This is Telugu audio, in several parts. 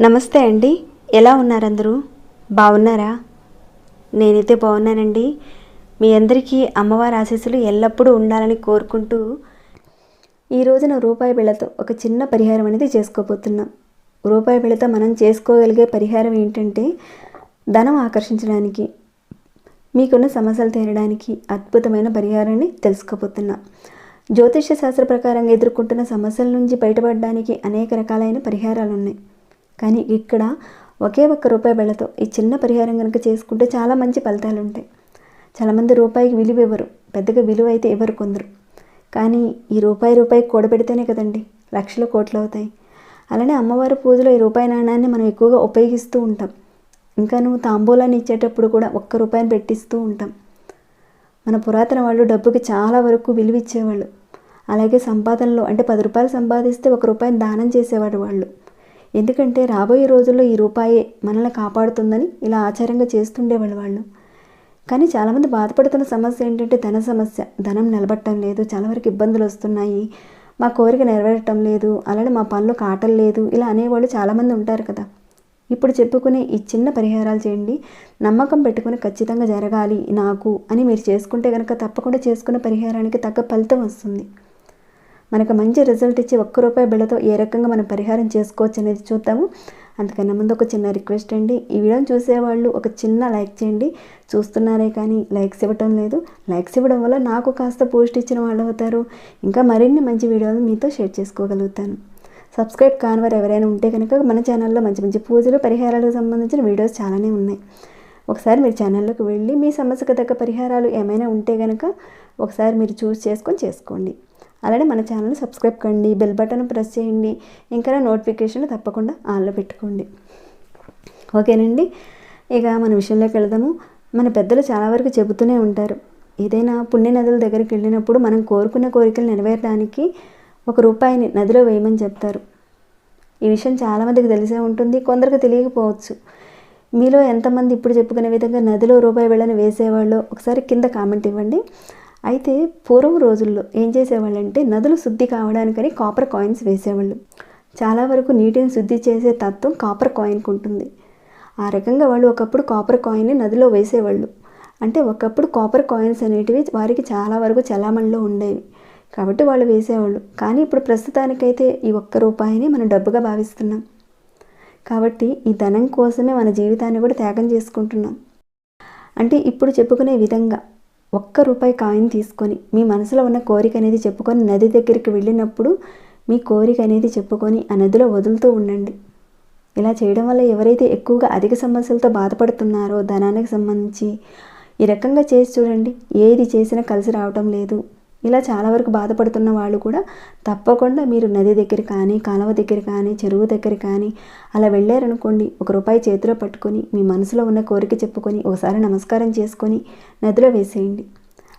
నమస్తే అండి. ఎలా ఉన్నారు అందరూ బాగున్నారా? నేనైతే బాగున్నానండి. మీ అందరికీ అమ్మవారి ఆశీస్సులు ఎల్లప్పుడూ ఉండాలని కోరుకుంటూ ఈ రోజున రూపాయి బిళ్ళతో ఒక చిన్న పరిహారం అనేది చేసుకోబోతున్నాం. రూపాయి బిళ్ళతో మనం చేసుకోగలిగే పరిహారం ఏంటంటే ధనం ఆకర్షించడానికి మీకున్న సమస్యలు తీరడానికి అద్భుతమైన పరిహారాన్ని తెలుసుకోబోతున్నా. జ్యోతిష్య శాస్త్ర ప్రకారంగా ఎదుర్కొంటున్న సమస్యల నుంచి బయటపడడానికి అనేక రకాలైన పరిహారాలు ఉన్నాయి కానీ ఇక్కడ ఒకే ఒక్క రూపాయి బిళ్ళతో ఈ చిన్న పరిహారం కనుక చేసుకుంటే చాలా మంచి ఫలితాలు ఉంటాయి చాలామంది రూపాయికి విలువ ఇవ్వరు. పెద్దగా విలువ అయితే ఇవ్వరు కొందరు. కానీ ఈ రూపాయి రూపాయి కూడబెడితేనే కదండి లక్షల కోట్లు అవుతాయి. అలానే అమ్మవారి పూజలో ఈ రూపాయి నాణ్యాన్ని మనం ఎక్కువగా ఉపయోగిస్తూ ఉంటాం. ఇంకా నువ్వు తాంబూలాన్ని ఇచ్చేటప్పుడు కూడా ఒక్క రూపాయిని పెట్టిస్తూ ఉంటాం. మన పురాతన వాళ్ళు డబ్బుకి చాలా వరకు విలువ ఇచ్చేవాళ్ళు. అలాగే సంపాదనలో అంటే పది రూపాయలు సంపాదిస్తే ఒక రూపాయిని దానం చేసేవాడు వాళ్ళు. ఎందుకంటే రాబోయే రోజుల్లో ఈ రూపాయే మనల్ని కాపాడుతుందని ఇలా ఆచారంగా చేస్తుండేవాళ్ళు వాళ్ళు. కానీ చాలామంది బాధపడుతున్న సమస్య ఏంటంటే ధన సమస్య. ధనం నిలబట్టడం లేదు చాలా వరకు ఇబ్బందులు వస్తున్నాయి. మా కోరిక నెరవేరటం లేదు అలానే మా పనులు కాటం లేదు ఇలా అనేవాళ్ళు చాలామంది ఉంటారు కదా. ఇప్పుడు చెప్పుకునే ఈ చిన్న పరిహారాలు చేయండి. నమ్మకం పెట్టుకుని ఖచ్చితంగా జరగాలి నాకు అని మీరు చేసుకుంటే కనుక తప్పకుండా చేసుకున్న పరిహారానికి తగ్గ ఫలితం వస్తుంది. మనకు మంచి రిజల్ట్ ఇచ్చి ఒక్క రూపాయి బిళ్ళతో ఏ రకంగా మనం పరిహారం చేసుకోవచ్చు అనేది చూద్దాము. అందుకన్నా ముందు ఒక చిన్న రిక్వెస్ట్ అండి. ఈ వీడియోని చూసేవాళ్ళు ఒక చిన్న లైక్ చేయండి. చూస్తున్నారే కానీ లైక్స్ ఇవ్వటం లేదు. లైక్స్ ఇవ్వడం వల్ల నాకు కాస్త పోస్ట్ ఇచ్చిన వాళ్ళు అవుతారు. ఇంకా మరిన్ని మంచి వీడియోలు మీతో షేర్ చేసుకోగలుగుతాను. సబ్స్క్రైబ్ కాని వారు ఎవరైనా ఉంటే కనుక మన ఛానల్లో మంచి మంచి పూజలు పరిహారాలకు సంబంధించిన వీడియోస్ చాలానే ఉన్నాయి. ఒకసారి మీరు ఛానల్లోకి వెళ్ళి మీ సమస్యకు తగ్గ పరిహారాలు ఏమైనా ఉంటే కనుక ఒకసారి మీరు చూస్ చేసుకొని చేసుకోండి. అలానే మన ఛానల్ సబ్స్క్రైబ్ కండి బెల్ బటన్ ప్రెస్ చేయండి ఇంకా నోటిఫికేషన్ తప్పకుండా ఆన్లో పెట్టుకోండి. ఓకేనండి? ఇక మన విషయంలోకి వెళదాము. మన పెద్దలు చాలా వరకు చెబుతూనే ఉంటారు. ఏదైనా పుణ్య నదుల దగ్గరికి వెళ్ళినప్పుడు మనం కోరుకున్న కోరికలు నెరవేరడానికి ఒక రూపాయిని నదిలో వేయమని చెప్తారు. ఈ విషయం చాలామందికి తెలిసే ఉంటుంది కొందరికి తెలియకపోవచ్చు. మీలో ఎంతమంది ఇప్పుడు చెప్పుకునే విధంగా నదిలో రూపాయి వెళ్ళని వేసేవాళ్ళు ఒకసారి కింద కామెంట్ ఇవ్వండి. అయితే పూర్వం రోజుల్లో ఏం చేసేవాళ్ళంటే నదులు శుద్ధి కావడానికని కాపర్ కాయిన్స్ వేసేవాళ్ళు. చాలా వరకు నీటిని శుద్ధి చేసే తత్వం కాపర్ కాయిన్కి ఉంటుంది ఆ రకంగా వాళ్ళు ఒకప్పుడు కాపర్ కాయిన్ని నదిలో వేసేవాళ్ళు. అంటే ఒకప్పుడు కాపర్ కాయిన్స్ అనేటివి వారికి చాలా వరకు చలామణిలో ఉండేవి. కాబట్టి వాళ్ళు వేసేవాళ్ళు. కానీ ఇప్పుడు ప్రస్తుతానికైతే ఈ ఒక్క రూపాయిని మనం డబ్బుగా భావిస్తున్నాం. కాబట్టి ఈ ధనం కోసమే మన జీవితాన్ని కూడా త్యాగం చేసుకుంటున్నాం. అంటే ఇప్పుడు చెప్పుకునే విధంగా ఒక్క రూపాయి కాయిన్ తీసుకొని మీ మనసులో ఉన్న కోరిక అనేది చెప్పుకొని నది దగ్గరికి వెళ్ళినప్పుడు మీ కోరిక అనేది చెప్పుకొని ఆ నదిలో వదులుతూ ఉండండి. ఇలా చేయడం వల్ల ఎవరైతే ఎక్కువగా అధిక సమస్యలతో బాధపడుతున్నారో ధనానికి సంబంధించి ఈ రకంగా చేసి చూడండి. ఏది చేసినా కలిసి రావటం లేదు. ఇలా చాలా వరకు బాధపడుతున్న వాళ్ళు కూడా తప్పకుండా మీరు నది దగ్గర కానీ కాలువ దగ్గర కానీ చెరువు దగ్గర కానీ అలా వెళ్ళారనుకోండి ఒక రూపాయి చేతిలో పట్టుకొని మీ మనసులో ఉన్న కోరిక చెప్పుకొని ఒకసారి నమస్కారం చేసుకొని నదిలో వేసేయండి.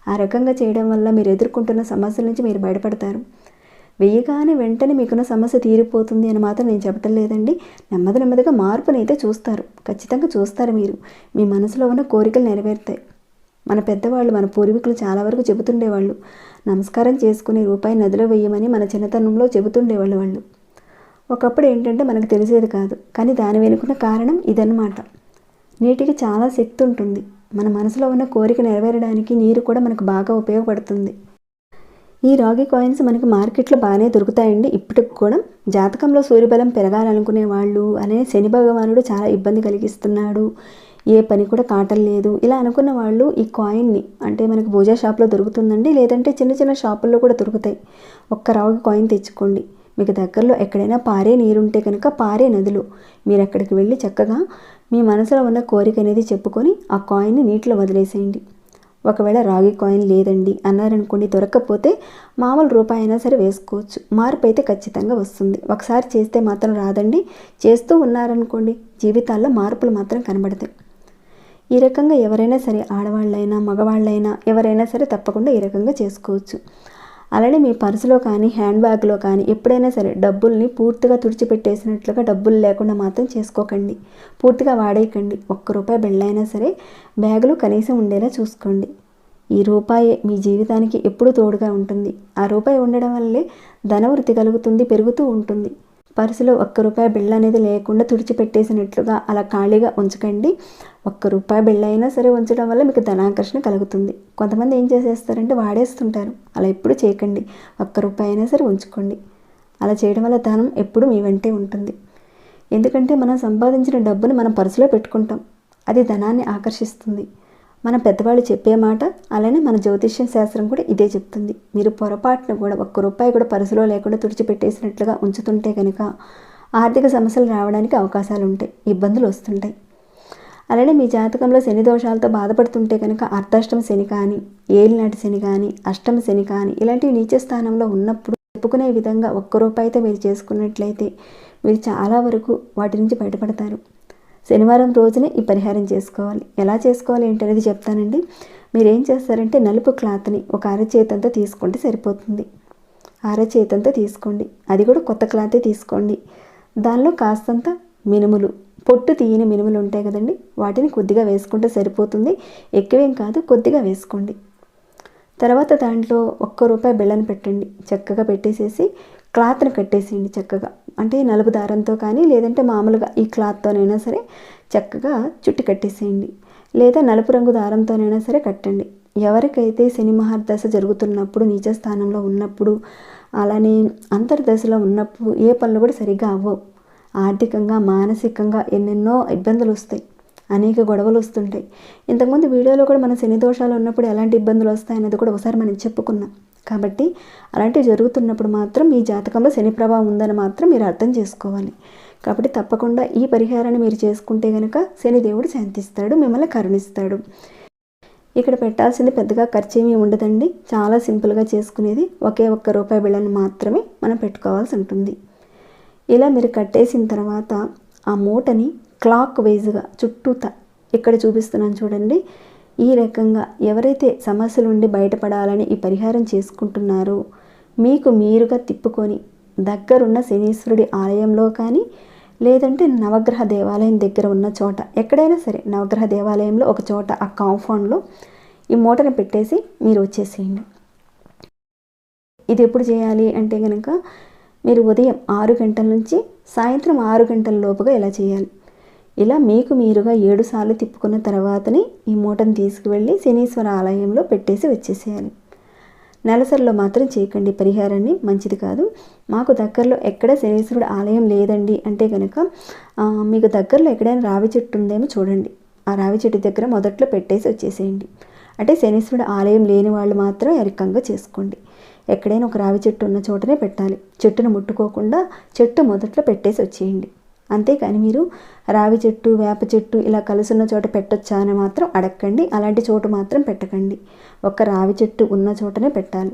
ఆ రకంగా చేయడం వల్ల మీరు ఎదుర్కొంటున్న సమస్యల నుంచి మీరు బయటపడతారు. వెయ్యగానే వెంటనే మీకున్న సమస్య తీరిపోతుంది అని మాత్రం నేను చెప్పటం లేదండి. నెమ్మది నెమ్మదిగా మార్పునైతే చూస్తారు. ఖచ్చితంగా చూస్తారు మీరు. మీ మనసులో ఉన్న కోరికలు నెరవేరుతాయి. మన పెద్దవాళ్ళు మన పూర్వీకులు చాలా వరకు చెబుతుండేవాళ్ళు. నమస్కారం చేసుకుని రూపాయి నదిలో వేయమని మన చిన్నతనంలో చెబుతుండేవాళ్ళు వాళ్ళు. ఒకప్పుడు ఏంటంటే మనకు తెలిసేది కాదు. కానీ దాని వెనుకున్న కారణం ఇదన్నమాట. నీటికి చాలా శక్తి ఉంటుంది. మన మనసులో ఉన్న కోరిక నెరవేరడానికి నీరు కూడా మనకు బాగా ఉపయోగపడుతుంది. ఈ రాగి కాయిన్స్ మనకి మార్కెట్లో బాగానే దొరుకుతాయండి. ఇప్పటికి కూడా జాతకంలో సూర్యబలం పెరగాలనుకునే వాళ్ళు అనే శని భగవానుడు చాలా ఇబ్బంది కలిగిస్తున్నాడు. ఏ పని కూడా కాటం లేదు. ఇలా అనుకున్న వాళ్ళు ఈ కాయిన్ని అంటే మనకి భోజా షాప్లో దొరుకుతుందండి లేదంటే చిన్న చిన్న షాపుల్లో కూడా దొరుకుతాయి. ఒక్క రాగి కాయిన్ తెచ్చుకోండి. మీకు దగ్గరలో ఎక్కడైనా పారే నీరుంటే కనుక పారే నదులు. మీరు అక్కడికి వెళ్ళి చక్కగా మీ మనసులో ఉన్న కోరిక అనేది చెప్పుకొని ఆ కాయిన్ని నీటిలో వదిలేసేయండి. ఒకవేళ రాగి కాయిన్ లేదండి అన్నారనుకోండి దొరకకపోతే మామూలు రూపాయి అయినా సరే వేసుకోవచ్చు. మార్పు అయితే ఖచ్చితంగా వస్తుంది. ఒకసారి చేస్తే మాత్రం రాదండి. చేస్తూ ఉన్నారనుకోండి జీవితాల్లో మార్పులు మాత్రం కనబడతాయి. ఈ రకంగా ఎవరైనా సరే ఆడవాళ్ళైనా మగవాళ్ళైనా ఎవరైనా సరే తప్పకుండా ఈ రకంగా చేసుకోవచ్చు. అలానే మీ పర్సులో కానీ హ్యాండ్ బ్యాగ్లో కానీ ఎప్పుడైనా సరే డబ్బుల్ని పూర్తిగా తుడిచిపెట్టేసినట్లుగా డబ్బులు లేకుండా మాత్రం చేసుకోకండి. పూర్తిగా వాడేయకండి. ఒక్క రూపాయి బిళ్ళైనా సరే బ్యాగులో కనీసం ఉండేలా చూసుకోండి. ఈ రూపాయి మీ జీవితానికి ఎప్పుడూ తోడుగా ఉంటుంది. ఆ రూపాయి ఉండడం వల్లే ధనవృత్తి కలుగుతుంది పెరుగుతూ ఉంటుంది. పర్సులో ఒక్క రూపాయి బిళ్ళ అనేది లేకుండా తుడిచిపెట్టేసినట్లుగా అలా ఖాళీగా ఉంచకండి. ఒక్క రూపాయి బిళ్ళ అయినా సరే ఉంచడం వల్ల మీకు ధనాకర్షణ కలుగుతుంది. కొంతమంది ఏం చేసేస్తారంటే వాడేస్తుంటారు. అలా ఎప్పుడు చేయకండి. ఒక్క రూపాయి అయినా సరే ఉంచుకోండి. అలా చేయడం వల్ల ధనం ఎప్పుడు మీ వెంటే ఉంటుంది. ఎందుకంటే మనం సంపాదించిన డబ్బుని మనం పర్సులో పెట్టుకుంటాం. అది ధనాన్ని ఆకర్షిస్తుంది. మన పెద్దవాళ్ళు చెప్పే మాట అలానే మన జ్యోతిష్యం శాస్త్రం కూడా ఇదే చెప్తుంది. మీరు పొరపాటున కూడా ఒక్క రూపాయి కూడా పరుసులో లేకుండా తుడిచిపెట్టేసినట్లుగా ఉంచుతుంటే కనుక ఆర్థిక సమస్యలు రావడానికి అవకాశాలు ఉంటాయి ఇబ్బందులు వస్తుంటాయి. అలానే మీ జాతకంలో శని దోషాలతో బాధపడుతుంటే కనుక అర్ధాష్టమ శని కానీ ఏలినాటి శని కానీ అష్టమ శని కానీ ఇలాంటివి నీచ స్థానంలో ఉన్నప్పుడు చెప్పుకునే విధంగా ఒక్క రూపాయితో మీరు చేసుకున్నట్లయితే మీరు చాలా వరకు వాటి నుంచి బయటపడతారు. శనివారం రోజునే ఈ పరిహారం చేసుకోవాలి. ఎలా చేసుకోవాలి ఏంటనేది చెప్తానండి. మీరు ఏం చేస్తారంటే నలుపు క్లాత్ని ఒక అరచేతంతో తీసుకుంటే సరిపోతుంది. అరచేతంతో తీసుకోండి. అది కూడా కొత్త క్లాతే తీసుకోండి. దానిలో కాస్తంత మినుములు పొట్టు తీయని మినుములు ఉంటాయి కదండి వాటిని కొద్దిగా వేసుకుంటే సరిపోతుంది. ఎక్కువేం కాదు కొద్దిగా వేసుకోండి. తర్వాత దాంట్లో ఒక్క రూపాయి బెల్లం పెట్టండి. చక్కగా పెట్టేసేసి క్లాత్ని కట్టేసేయండి చక్కగా. అంటే నలుపు దారంతో కానీ లేదంటే మామూలుగా ఈ క్లాత్తోనైనా సరే చక్కగా చుట్టి కట్టేసేయండి. లేదా నలుపు రంగు దారంతోనైనా సరే కట్టండి. ఎవరికైతే శని మహర్దశ జరుగుతున్నప్పుడు నీచ స్థానంలో ఉన్నప్పుడు అలానే అంతర్దశలో ఉన్నప్పుడు ఏ పనులు కూడా సరిగ్గా అవ్వవు. ఆర్థికంగా మానసికంగా ఎన్నెన్నో ఇబ్బందులు వస్తాయి. అనేక గొడవలు వస్తుంటాయి. ఇంతకుముందు వీడియోలో కూడా మన శని దోషాలు ఉన్నప్పుడు ఎలాంటి ఇబ్బందులు వస్తాయనేది కూడా ఒకసారి మనం చెప్పుకున్నాం. కాబట్టి అలాంటివి జరుగుతున్నప్పుడు మాత్రం మీ జాతకంలో శని ప్రభావం ఉందని మాత్రం మీరు అర్థం చేసుకోవాలి. కాబట్టి తప్పకుండా ఈ పరిహారాన్ని మీరు చేసుకుంటే కనుక శనిదేవుడు శాంతిస్తాడు మిమ్మల్ని కరుణిస్తాడు. ఇక్కడ పెట్టాల్సింది పెద్దగా ఖర్చు ఏమీ ఉండదండి. చాలా సింపుల్గా చేసుకునేది ఒకే ఒక్క రూపాయి బిళ్ళని మాత్రమే మనం పెట్టుకోవాల్సి ఉంటుంది. ఇలా మీరు కట్టేసిన తర్వాత ఆ మూటని క్లాక్ వైజ్గా చుట్టూతా ఇక్కడ చూపిస్తున్నాను చూడండి. ఈ రకంగా ఎవరైతే సమస్యల నుండి బయటపడాలని ఈ పరిహారం చేసుకుంటున్నారో మీకు మీరుగా తిప్పుకొని దగ్గరున్న శనీశ్వరుడి ఆలయంలో కానీ లేదంటే నవగ్రహ దేవాలయం దగ్గర ఉన్న చోట ఎక్కడైనా సరే నవగ్రహ దేవాలయంలో ఒక చోట ఆ కాంపౌండ్లో ఈ మూటను పెట్టేసి మీరు వచ్చేసేయండి. ఇది ఎప్పుడు చేయాలి అంటే కనుక మీరు ఉదయం ఆరు గంటల నుంచి సాయంత్రం ఆరు గంటల లోపుగా ఇలా చేయాలి. ఇలా మీకు మీరుగా ఏడు సార్లు తిప్పుకున్న తర్వాతనే ఈ మూటను తీసుకువెళ్ళి శనీశ్వర ఆలయంలో పెట్టేసి వచ్చేసేయాలి. నెలసరిలో మాత్రం చేయకండి. పరిహారాన్ని మంచిది కాదు. మాకు దగ్గరలో ఎక్కడ శనీశ్వరుడు ఆలయం లేదండి అంటే కనుక మీకు దగ్గరలో ఎక్కడైనా రావి చెట్టు ఉందేమో చూడండి. ఆ రావి చెట్టు దగ్గర మొదట్లో పెట్టేసి వచ్చేసేయండి. అంటే శనీశ్వరుడు ఆలయం లేని వాళ్ళు మాత్రం ఎరకంగా చేసుకోండి. ఎక్కడైనా ఒక రావి చెట్టు ఉన్న చోటనే పెట్టాలి. చెట్టును ముట్టుకోకుండా చెట్టు మొదట్లో పెట్టేసి వచ్చేయండి. అంతేకాని మీరు రావి చెట్టు వేప చెట్టు ఇలా కలుసున్న చోట పెట్టొచ్చా అని మాత్రం అడగండి అలాంటి చోటు మాత్రం పెట్టకండి. ఒక్క రావి చెట్టు ఉన్న చోటనే పెట్టాలి.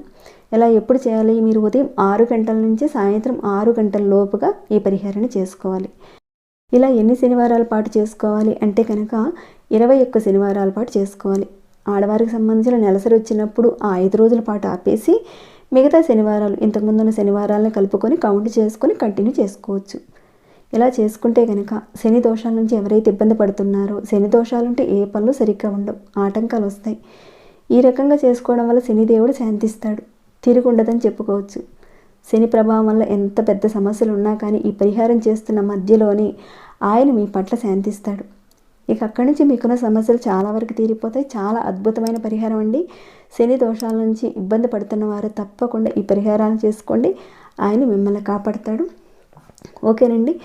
ఇలా ఎప్పుడు చేయాలి? మీరు ఉదయం ఆరు గంటల నుంచి సాయంత్రం ఆరు గంటల లోపుగా ఈ పరిహారాన్ని చేసుకోవాలి. ఇలా ఎన్ని శనివారాల పాటు చేసుకోవాలి అంటే కనుక ఇరవై ఒక్క శనివారాల పాటు చేసుకోవాలి. ఆడవారికి సంబంధించిన నెలసరి వచ్చినప్పుడు ఆ ఐదు రోజుల పాటు ఆపేసి మిగతా శనివారాలు ఇంతకుముందున్న శనివారాలను కలుపుకొని కౌంట్ చేసుకొని కంటిన్యూ చేసుకోవచ్చు. ఇలా చేసుకుంటే కనుక శని దోషాల నుంచి ఎవరైతే ఇబ్బంది పడుతున్నారో శని దోషాలుంటే ఏ పనులు సరిగ్గా ఉండవు ఆటంకాలు వస్తాయి. ఈ రకంగా చేసుకోవడం వల్ల శనిదేవుడు శాంతిస్తాడు. తిరిగి ఉండదని చెప్పుకోవచ్చు. శని ప్రభావం వల్ల ఎంత పెద్ద సమస్యలు ఉన్నా కానీ ఈ పరిహారం చేస్తున్న మధ్యలోనే ఆయన మీ పట్ల శాంతిస్తాడు. ఇక అక్కడి నుంచి మీకున్న సమస్యలు చాలా వరకు తీరిపోతాయి. చాలా అద్భుతమైన పరిహారం అండి. శని దోషాల నుంచి ఇబ్బంది పడుతున్న వారు తప్పకుండా ఈ పరిహారాలు చేసుకోండి. ఆయన మిమ్మల్ని కాపాడతాడు. ఓకేనండి.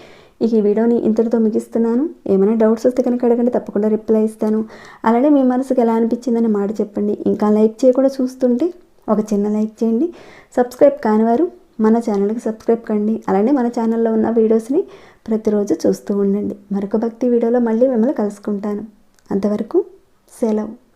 ఇక ఈ వీడియోని ఇంతటితో ముగిస్తున్నాను. ఏమైనా డౌట్స్ వస్తే కనుక అడగండి. తప్పకుండా రిప్లై ఇస్తాను. అలానే మీ మనసుకు ఎలా అనిపించిందని మాట చెప్పండి. ఇంకా లైక్ చేయకుండా చూస్తుంటే ఒక చిన్న లైక్ చేయండి. సబ్స్క్రైబ్ కానివారు మన ఛానల్కి సబ్స్క్రైబ్ కండి. అలానే మన ఛానల్లో ఉన్న వీడియోస్ని ప్రతిరోజు చూస్తూ ఉండండి. మరొక భక్తి వీడియోలో మళ్ళీ మిమ్మల్ని కలుసుకుంటాను. అంతవరకు సెలవు.